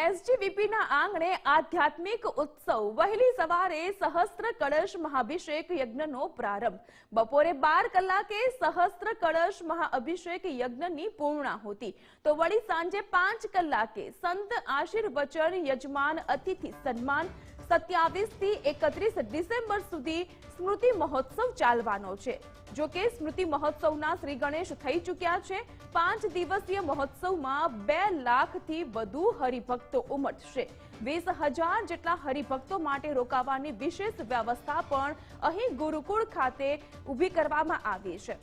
એસજીવીપીના આંગણે આધ્યાત્મિક ઉત્સવ. વહેલી સવારે સહસ્ત્ર કળશ મહાભિષેક યજ્ઞનો પ્રારંભ. બપોરે બાર કલાકે સહસ્ત્ર કળશ મહાઅભિષેક યજ્ઞની પૂર્ણાહુતિ. તો વળી સાંજે પાંચ કલાકે સંત આશીર્વચન યજમાન અતિથિ સન્માન સત્યાવીસથી એકત્રીસ ડિસેમ્બર સુધી સ્મૃતિ મહોત્સવ ચાલવાનો છે. જો કે સ્મૃતિ મહોત્સવના શ્રી ગણેશ થઈ ચૂક્યા છે, પાંચ દિવસીય મહોત્સવમાં બે લાખથી વધુ હરિભક્તો ઉમટશે. વીસ હજાર જેટલા હરિભક્તો માટે રોકાવાની વિશેષ વ્યવસ્થા પણ અહીં ગુરુકુળ ખાતે ઊભી કરવામાં આવી છે.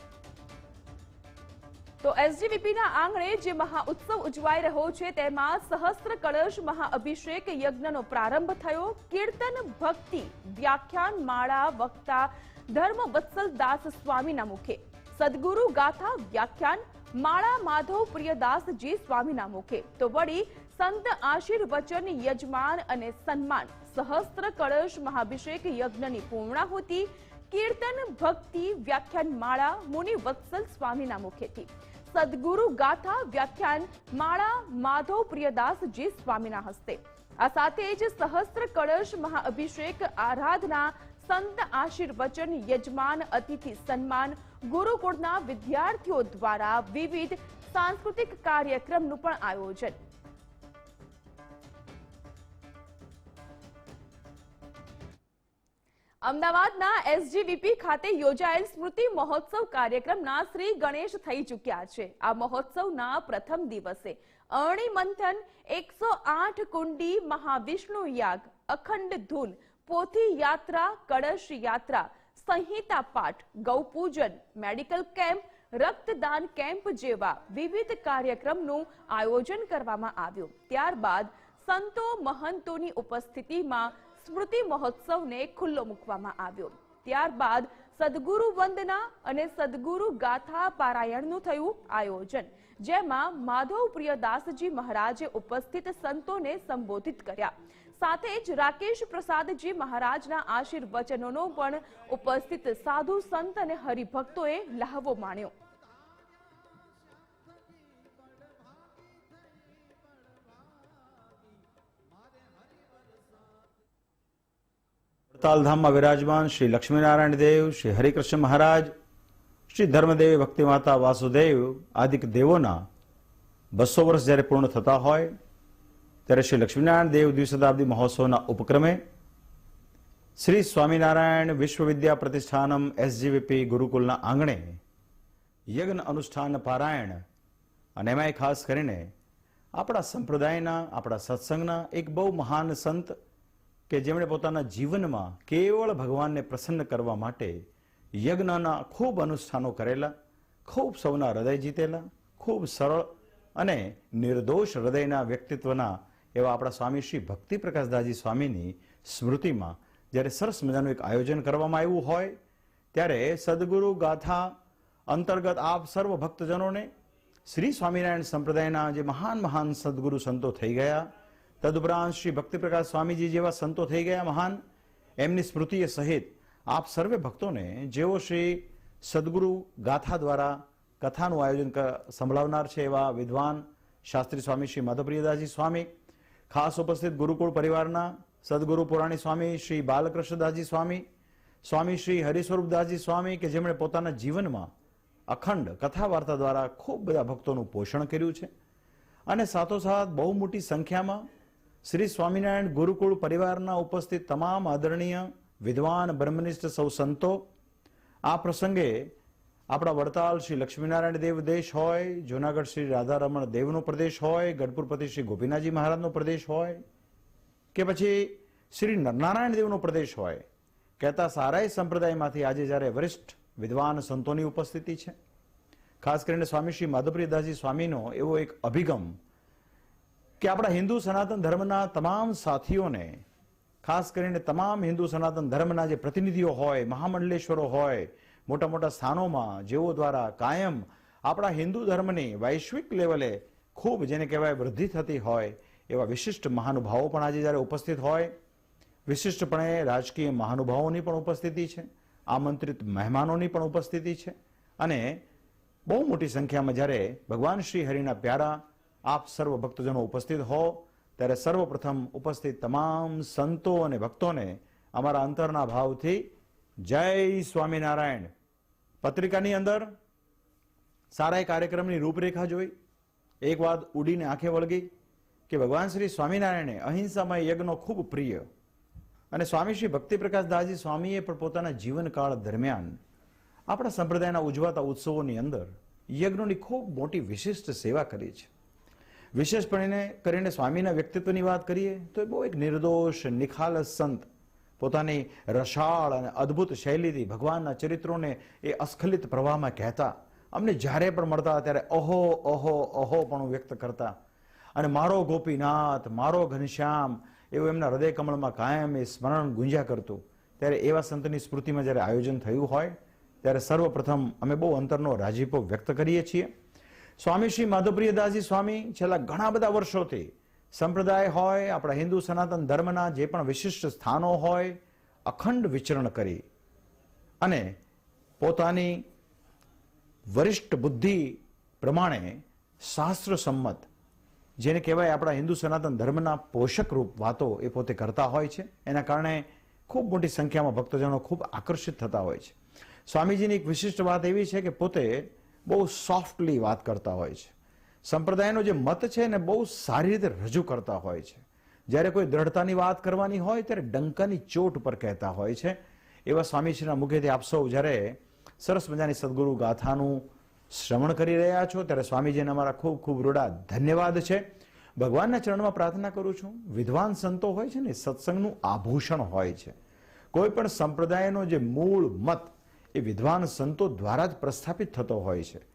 તો એસજીવીપીના આંગણે જે મહાઉત્સવ ઉજવાઈ રહ્યો છે, તેમાં સહસ્ત્ર કળશ મહાઅભિષેક યજ્ઞનો પ્રારંભ થયો. કીર્તન ભક્તિ વ્યાખ્યાન માળા વક્તા ધર્મ વત્સલ દાસ સ્વામીના મુખે. સદગુરુ ગાથા વ્યાખ્યાન માળા માધવ પ્રિયદાસજી સ્વામીના મુખે. તો વળી સંત આશીર્વચન યજમાન અને સન્માન સહસ્ત્ર કળશ મહાભિષેક યજ્ઞની પૂર્ણાહુતિ, કીર્તન ભક્તિ વ્યાખ્યાન માળા મુનિ વત્સલ સ્વામીના મુખેથી. સદગુરુ ગાથા વ્યાખ્યાન માળા માધવ પ્રિયદાસજી સ્વામીના હસ્તે. આ સાથે જ સહસ્ત્ર કળશ મહાઅભિષેક આરાધના સંત આશીર્વચન યજમાન અતિથિ સન્માન ગુરુકુળના વિદ્યાર્થીઓ દ્વારા વિવિધ સાંસ્કૃતિક કાર્યક્રમનું પણ આયોજન. અમદાવાદના એસજીવીપી ખાતે યોજાયેલ સ્મૃતિ મહોત્સવ કાર્યક્રમના શ્રી ગણેશ થઈ ચૂક્યા છે. આ મહોત્સવના પ્રથમ દિવસે અરણી મંથન એકસો આઠ કુંડી મહાવિષ્ણુ યાગ, અખંડ ધૂન, પોથી યાત્રા, કળશ યાત્રા, સંહિતા પાઠ, ગૌપૂજન, મેડિકલ કેમ્પ, રક્તદાન કેમ્પ જેવા વિવિધ કાર્યક્રમનું આયોજન કરવામાં આવ્યું. ત્યારબાદ સંતો મહંતોની ઉપસ્થિતિમાં સ્મૃતિ મહોત્સવને ખુલ્લો મૂકવામાં આવ્યો. ત્યારબાદ સદગુરુ વંદના અને સદગુરુ ગાથા પારાયણનું થયું આયોજન, જેમાં માધવ પ્રિયદાસજી મહારાજે ઉપસ્થિત સંતોને સંબોધિત કર્યા. સાથે જ રાકેશ પ્રસાદજી મહારાજના આશીર્વચનોનો પણ ઉપસ્થિત સાધુ સંત અને હરિભક્તોએ લહાવો માણ્યો. વડતાલધામમાં વિરાજમાન શ્રી લક્ષ્મીનારાયણ દેવ શ્રી હરિકૃષ્ણ મહારાજ શ્રી ધર્મદેવ ભક્તિમાતા વાસુદેવ આદિક દેવોના બસો વર્ષ જ્યારે પૂર્ણ થતા હોય ત્યારે શ્રી લક્ષ્મીનારાયણ દેવ દ્વિશતાબ્દી મહોત્સવના ઉપક્રમે શ્રી સ્વામિનારાયણ વિશ્વવિદ્યા પ્રતિષ્ઠાનમ એસજીવીપી ગુરુકુલના આંગણે યજ્ઞ અનુષ્ઠાન પારાયણ અને એમાંય ખાસ કરીને આપણા સંપ્રદાયના આપણા સત્સંગના એક બહુ મહાન સંત કે જેમણે પોતાના જીવનમાં કેવળ ભગવાનને પ્રસન્ન કરવા માટે યજ્ઞના ખૂબ અનુષ્ઠાનો કરેલા, ખૂબ સૌના હૃદય જીતેલા, ખૂબ સરળ અને નિર્દોષ હૃદયના વ્યક્તિત્વના એવા આપણા સ્વામી શ્રી ભક્તિ પ્રકાશદાસજી સ્વામીની સ્મૃતિમાં જ્યારે સરસ મજાનું એક આયોજન કરવામાં આવ્યું હોય, ત્યારે સદગુરુ ગાથા અંતર્ગત આપ સર્વ ભક્તજનોને શ્રી સ્વામિનારાયણ સંપ્રદાયના જે મહાન મહાન સદગુરુ સંતો થઈ ગયા તદુપરાંત શ્રી ભક્તિપ્રકાશ સ્વામીજી જેવા સંતો થઈ ગયા મહાન. એમની સ્મૃતિએ સહિત આપ સર્વે ભક્તોને જેઓ શ્રી સદગુરુ ગાથા દ્વારા કથાનું આયોજન સંભળાવનાર છે એવા વિદ્વાન શાસ્ત્રી સ્વામી શ્રી માધવપ્રિયદાસજી સ્વામી, ખાસ ઉપસ્થિત ગુરુકુળ પરિવારના સદગુરુ પુરાણી સ્વામી શ્રી બાલકૃષ્ણદાસજી સ્વામી સ્વામી શ્રી હરિસ્વરૂપદાસજી સ્વામી કે જેમણે પોતાના જીવનમાં અખંડ કથા વાર્તા દ્વારા ખૂબ બધા ભક્તોનું પોષણ કર્યું છે. અને સાથોસાથ બહુ મોટી સંખ્યામાં શ્રી સ્વામિનારાયણ ગુરુકુળ પરિવારના ઉપસ્થિત તમામ આદરણીય વિદ્વાન બ્રહ્મનિષ્ઠ સૌ સંતો. આ પ્રસંગે આપણા વડતાલ શ્રી લક્ષ્મીનારાયણ દેવ દેશ હોય, જુનાગઢ શ્રી રાધારમણ દેવનો પ્રદેશ હોય ગઢપુરપતિ શ્રી ગોપીનાથજી મહારાજનો પ્રદેશ હોય કે પછી શ્રી નરનારાયણ દેવનો પ્રદેશ હોય, કહેતા સારાય સંપ્રદાયમાંથી આજે જ્યારે વરિષ્ઠ વિદ્વાન સંતોની ઉપસ્થિતિ છે. ખાસ કરીને સ્વામી શ્રી માધવપ્રિયદાસજી સ્વામીનો એવો એક અભિગમ કે આપણા હિન્દુ સનાતન ધર્મના તમામ સાથીઓને, ખાસ કરીને તમામ હિન્દુ સનાતન ધર્મના જે પ્રતિનિધિઓ હોય, મહામંડલેશ્વરો હોય મોટા મોટા સ્થાનોમાં જેઓ દ્વારા કાયમ આપણા હિન્દુ ધર્મની વૈશ્વિક લેવલે ખૂબ, જેને કહેવાય, વૃદ્ધિ થતી હોય, એવા વિશિષ્ટ મહાનુભાવો પણ આજે જ્યારે ઉપસ્થિત હોય, વિશિષ્ટપણે રાજકીય મહાનુભાવોની પણ ઉપસ્થિતિ છે, આમંત્રિત મહેમાનોની પણ ઉપસ્થિતિ છે, અને બહુ મોટી સંખ્યામાં જ્યારે ભગવાન શ્રી હરિના પ્યારા આપ સર્વ ભક્તજનો ઉપસ્થિત હો. ત્યારે સર્વપ્રથમ ઉપસ્થિત તમામ સંતો અને ભક્તોને અમારા અંતરના ભાવથી જય સ્વામિનારાયણ. પત્રિકાની અંદર સારા કાર્યક્રમની રૂપરેખા જોઈ. એક વાત ઉડીને આંખે વળગી કે ભગવાન શ્રી સ્વામિનારાયણે અહિંસામય યજ્ઞનો ખૂબ પ્રિય. અને સ્વામી શ્રી ભક્તિ પ્રકાશ દાસજી સ્વામીએ પણ પોતાના જીવનકાળ દરમિયાન આપણા સંપ્રદાયના ઉજવાતા ઉત્સવોની અંદર યજ્ઞોની ખૂબ મોટી વિશિષ્ટ સેવા કરી છે. વિશેષપણે કરીને સ્વામીના વ્યક્તિત્વની વાત કરીએ, તો એ બહુ એક નિર્દોષ, નિખાલસ સંત. પોતાની રસાળ અને અદ્ભુત શૈલીથી ભગવાનના ચરિત્રોને એ અસ્ખલિત પ્રવાહમાં કહેતા. અમને જ્યારે પણ મળતા ત્યારે અહો અહો અહો પણ વ્યક્ત કરતા. અને મારો ગોપીનાથ, મારો ઘનશ્યામ, એવું એમના હૃદય કમળમાં કાયમ એ સ્મરણ ગુંજ્યા કરતું. ત્યારે એવા સંતની સ્મૃતિમાં જ્યારે આયોજન થયું હોય, ત્યારે સર્વપ્રથમ અમે બહુ અંતરનો રાજીપો વ્યક્ત કરીએ છીએ. સ્વામી શ્રી માધવપ્રિયદાસજી સ્વામી છેલ્લા ઘણા બધા વર્ષોથી સંપ્રદાય હોય, આપણા હિન્દુ સનાતન ધર્મના જે પણ વિશિષ્ટ સ્થાનો હોય, અખંડ વિચરણ કરી અને પોતાની વરિષ્ઠ બુદ્ધિ પ્રમાણે શાસ્ત્ર સંમત જેને કહેવાય આપણા હિન્દુ સનાતન ધર્મના પોષક રૂપ વાતો એ પોતે કરતા હોય છે. એના કારણે ખૂબ મોટી સંખ્યામાં ભક્તજનો ખૂબ આકર્ષિત થતા હોય છે. સ્વામીજીની એક વિશિષ્ટ વાત એવી છે કે પોતે બહુ સોફ્ટલી વાત કરતા હોય છે. સંપ્રદાયનો જે મત છે એને બહુ સારી રીતે રજૂ કરતા હોય છે. જ્યારે કોઈ દ્રઢતાની વાત કરવાની હોય ત્યારે ડંકાની ચોટ પર કહેતા હોય છે. એવા સ્વામીશ્રીના મુખેથી આપ સૌ જ્યારે સરસ મજાની સદગુરુ ગાથાનું શ્રવણ કરી રહ્યા છો, ત્યારે સ્વામીજીને અમારા ખૂબ ખૂબ રૂડા ધન્યવાદ છે. ભગવાનના ચરણમાં પ્રાર્થના કરું છું, વિદ્વાન સંતો હોય છે ને, સત્સંગનું આભૂષણ હોય છે. કોઈ પણ સંપ્રદાયનો જે મૂળ મત એ વિદ્વાન સંતો દ્વારા જ પ્રસ્થાપિત થતો હોય છે.